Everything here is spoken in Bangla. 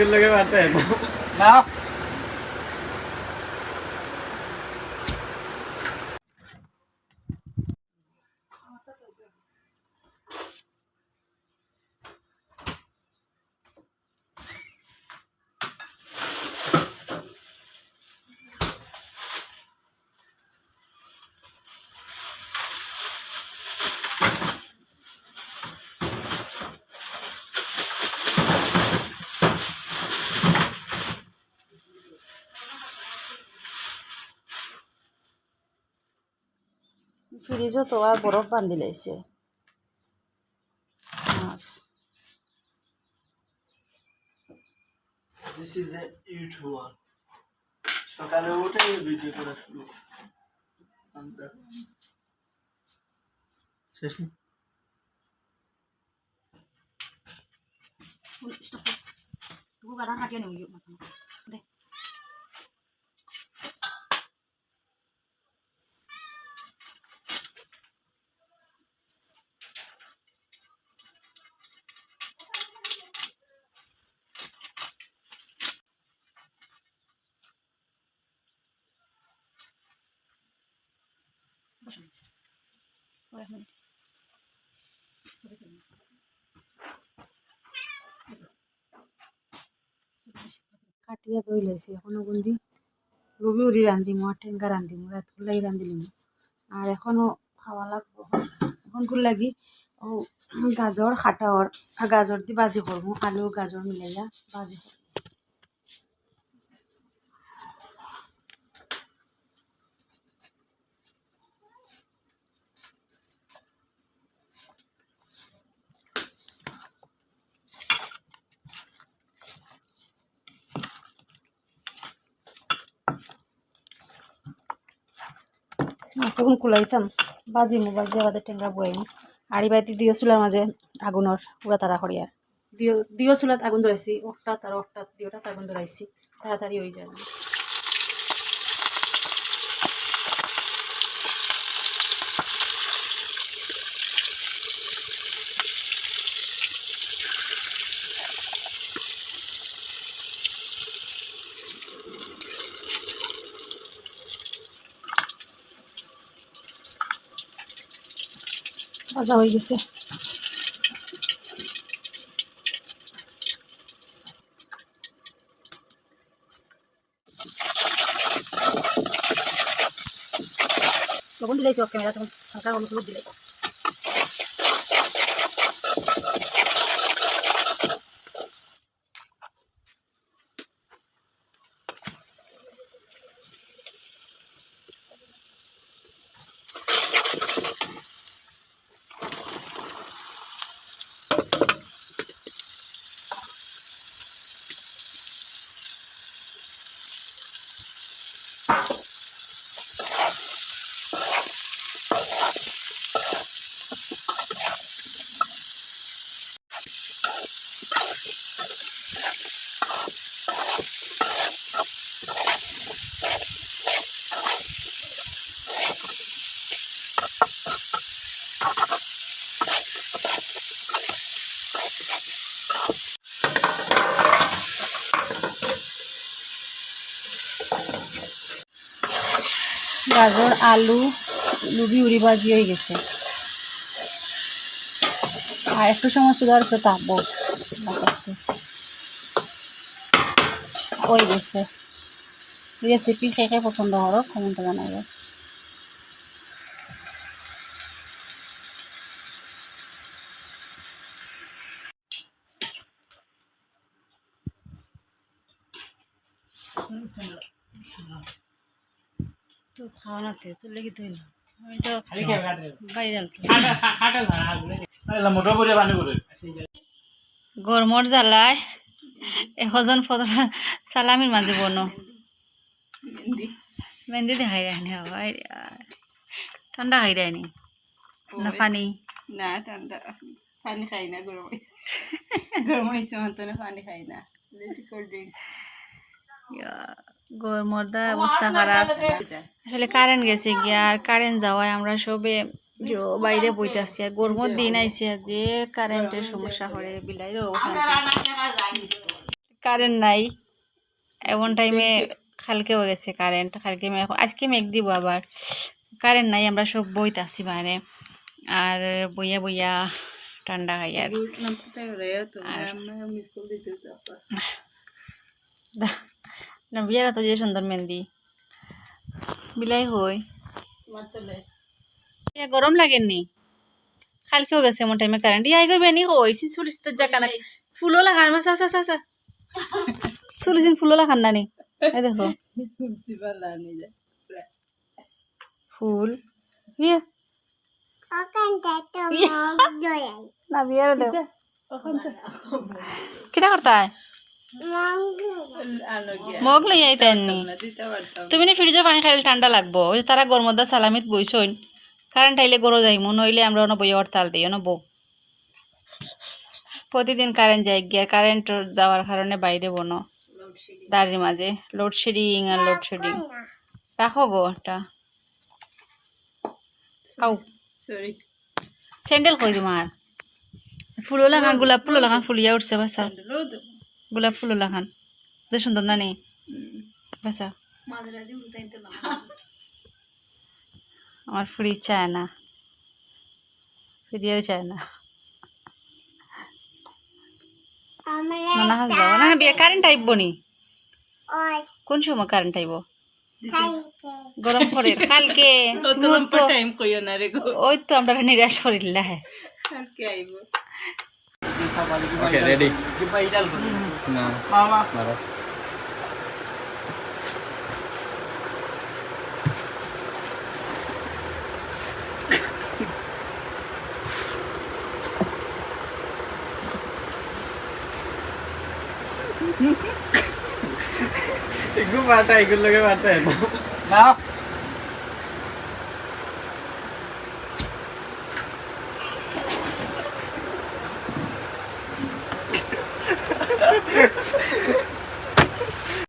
মালিকের লগে বার্তায় না ফ্রিজও তো আর বরফ বান্ধি লাইছে মাছ। দিস ইজ এ ইউটিউবার সকালে উঠে ভিডিও করা শুরু শেষ yang yuk. Deh. Boleh. Coba tengok. কাটিয়া দই লাইছি এখনও গুন্দি রবি উড়ি রান্ধিমু টেঙ্গা রান্ধিমু রাত গুলাই রান্ধিলিমু আর এখনও খাওয়া লাগবো। এখন গুল লাগি ও গাজর খাটাওয়ার আর গাজর দি বাজি করব আলু গাজর মিলাইয়া বাজি করব মাছ এখন কুলাইতাম বাজিমু বাজি বাদে টেঙ্গা বয়াইমু আর বাড়িতে দিও চুলার মাঝে আগুনের পুরা তারা আর দিও দিও চুলাত আগুন ধরাইছি ওটা আর ওটা দিওটাত আগুন ধরাইছি তাড়াতাড়ি হয়ে যায় ভাজা হয়ে গেছে লবণ দিলাইছি ওকে মেলা তখন হালকা হলুদ হলুদ গাজর, আলু, লুবি, উড়ি ভাজি হয়ে গেছে। আর একটু সময় সুগার উপরে তাপবো। হয়ে গেছে। রেসিপি খেয়ে পছন্দ করো? কমেন্টে জানাবে। তো খাওয়া তো লেগে তো আমি তো গরমর জ্বালায় এশজন ফটোরা সালামির মাঝে বনো। মেহেন্দি। দেখাই রাখনি হয় ঠান্ডা খাই রাখনি না পানি। না ঠান্ডা। পানি খাই না গরম গরম হয়েছে পানি খাই না। কোল্ড ড্রিঙ্কস গরমর দা অবস্থা খারাপ। আসলে কারেন্ট গেছে গিয়া আর কারেন্ট যাওয়ায় আমরা সবে যে বাইরে বইতেছি আর গরমর দিন আইছে আর যে কারেন্টের সমস্যা করে বিলাইরও অশান্তি কারেন্ট নাই। এমন টাইমে কালকে হয়ে গেছে কারেন্ট কালকে মেঘ আজকে মেঘ দিব আবার। কারেন্ট নাই আমরা সব বইতে আসি বাইরে। আর বইয়া বইয়া ঠান্ডা খাই আর না বিয়ারা তো যে সুন্দর মেহেন্দি। বিলাই হই। গরম লাগেননি? কালকেও গেছে এমন টাইমে কারেন্ট ইয়াই করবে নি হই চুলিস তো জাকা না ফুলও লাগান মাস আসা আসা চুলিস ফুলও লাগান না নি? দেখো। ফুল। ইয়ে। না বিয়ারে করতা মগ লই আইতেননি তুমি নি ফ্রিজে পানি খাইলে ঠান্ডা লাগবো। ওই তারা গরমদা সালামিত বইছইন। কারেন্ট আইলে গরো যাইমু, নইলে আমরা অন বই হরতাল দিই অন বউ। প্রতিদিন কারেন্ট যাই গিয়া, কারেন্ট যাওয়ার কারণে বাইরে বনো। দাঁড়ির মাঝে। লোডশেডিং আর লোডশেডিং রাখো গো একটা আও স্যান্ডেল কই তোমার? ফুলো লাগান গোলাপ ফুলো লাগান ফুলিয়া উঠছে বাসা। গোলাপ ফুলো লাগান। যে সুন্দর না নেই বাসা আমার ফুরি চায় না। ফিরিয়েও চায় না। না হাস যাব না বিয়ে কারেন্ট আইব নি? কোন সময় কারেন্ট আইব? গরম করে কালকে তোমার তো ওই তো আমরা নিরাশ করিল্লা হ্যাঁ ওকে Não. Vai lá. Vai lá. इकडून वाटा इकडून लगे वाटा आहे ना